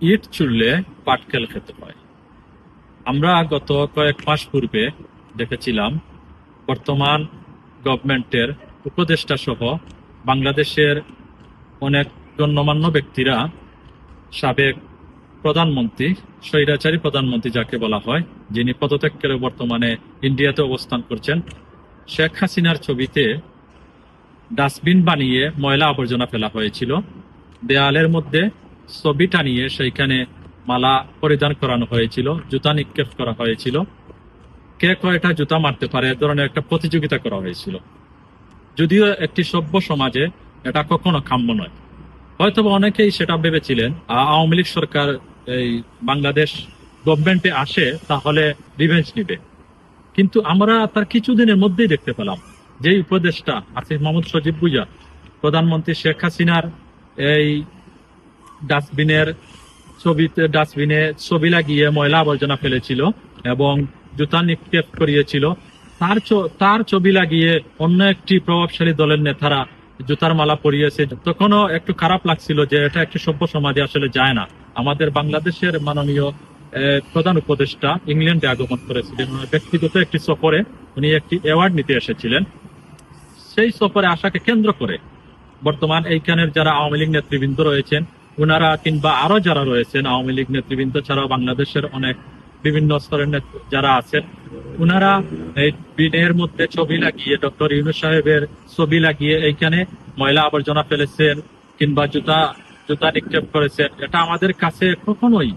ইট চুললে পাটকেল খেতে হয়। আমরা গত কয়েক মাস পূর্বে দেখেছিলাম, বর্তমান গভর্নমেন্টের উপদেষ্টা সহ বাংলাদেশের অনেক গণ্যমান্য ব্যক্তিরা সাবেক প্রধানমন্ত্রী, স্বৈরাচারী প্রধানমন্ত্রী যাকে বলা হয়, যিনি পদত্যাগ করে বর্তমানে ইন্ডিয়াতে অবস্থান করছেন, শেখ হাসিনার ছবিতে ডাস্টবিন বানিয়ে ময়লা আবর্জনা ফেলা হয়েছিল। দেয়ালের মধ্যে ছবি টানিয়ে সেইখানে মালা পরিধান করানো হয়েছিল, জুতা নিক্ষেপ করা হয়েছিল। কে কয়টা জুতা মারতে পারে এ ধরনের একটা প্রতিযোগিতা করা হয়েছিল। যদিও একটি সভ্য সমাজে এটা কখনো কাম্য নয়। হয়তো অনেকেই সেটা ভেবেছিলেন আওয়ামী লীগ সরকার এই বাংলাদেশ গভর্নমেন্টে আসে তাহলে রিভেঞ্জ নিবে। কিন্তু আমরা তার কিছুদিনের মধ্যেই দেখতে পেলাম যে উপদেশটা আসিফ মাহমুদ সজিব ভুইয়া, প্রধানমন্ত্রী শেখ হাসিনার এই ডাস্টবিনের ছবিতে, ডাস্টবিনে ছবি লাগিয়ে ময়লা আবর্জনা ফেলেছিল এবং জুতা নিক্ষেপ করিয়েছিল। তার তার ছবি লাগিয়ে অন্য একটি প্রভাবশালী দলের নেতারা জুতার মালা পরিয়েছে তখনও একটু খারাপ লাগছিল যে এটা একটি সভ্য সমাজে আসলে যায় না। আমাদের বাংলাদেশের মাননীয় প্রধান উপদেষ্টা ইংল্যান্ডে আগমন করেছিলেন। ব্যক্তিগত একটি সফরে উনি একটি অ্যাওয়ার্ড নিতে এসেছিলেন। সেই সফরে আশাকে কেন্দ্র করে বর্তমান এইখানের যারা আওয়ামী লীগ নেতৃবৃন্দ রয়েছেন ওনারা কিংবা আরও যারা রয়েছেন, আওয়ামী লীগ নেতৃবৃন্দ ছাড়াও বাংলাদেশের অনেক বিভিন্ন স্তরের যারা আছেন ওনারা এই বিনের মধ্যে ছবি লাগিয়ে, ডক্টর ইউনুস সাহেবের ছবি লাগিয়ে এইখানে ময়লা আবর্জনা ফেলেছেন কিংবা জুতা জুতা নিক্ষেপ করেছেন। এটা আমাদের কাছে কখনোই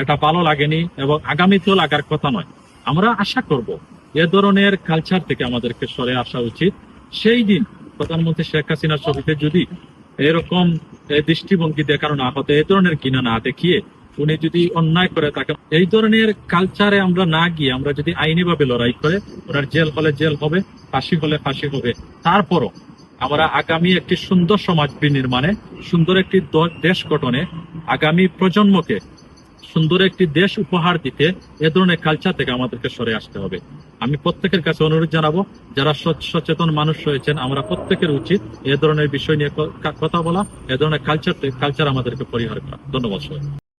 এটা ভালো লাগেনি এবং আগামীতেও লাগার কথা নয়। আমরা আশা করব এ ধরনের কালচার থেকে আমাদেরকে সরে আসা উচিত। সেই দিন প্রধানমন্ত্রী শেখ হাসিনার ছবিতে যদি এরকম দৃষ্টিভঙ্গি দেখানো না হতো এই ধরনের কিনা না দেখিয়ে উনি যদি অন্যায় করে তাকে এই ধরনের কালচারে আমরা না গিয়ে আমরা যদি আইনি ভাবে লড়াই করে, ওনার জেল হলে জেল হবে, ফাঁসি হলে ফাঁসি হবে। তারপরও আমরা আগামী একটি সুন্দর সমাজ বিনির্মাণে, সুন্দর একটি দেশ গঠনে, আগামী প্রজন্মকে সুন্দর একটি দেশ উপহার দিতে এ ধরনের কালচার থেকে আমাদেরকে সরে আসতে হবে। আমি প্রত্যেকের কাছে অনুরোধ জানাব, যারা সচ- সচেতন মানুষ রয়েছেন, আমরা প্রত্যেকের উচিত এ ধরনের বিষয় নিয়ে কথা বলা, এ ধরনের কালচার কালচার আমাদেরকে পরিহার করা। ধন্যবাদ সবাই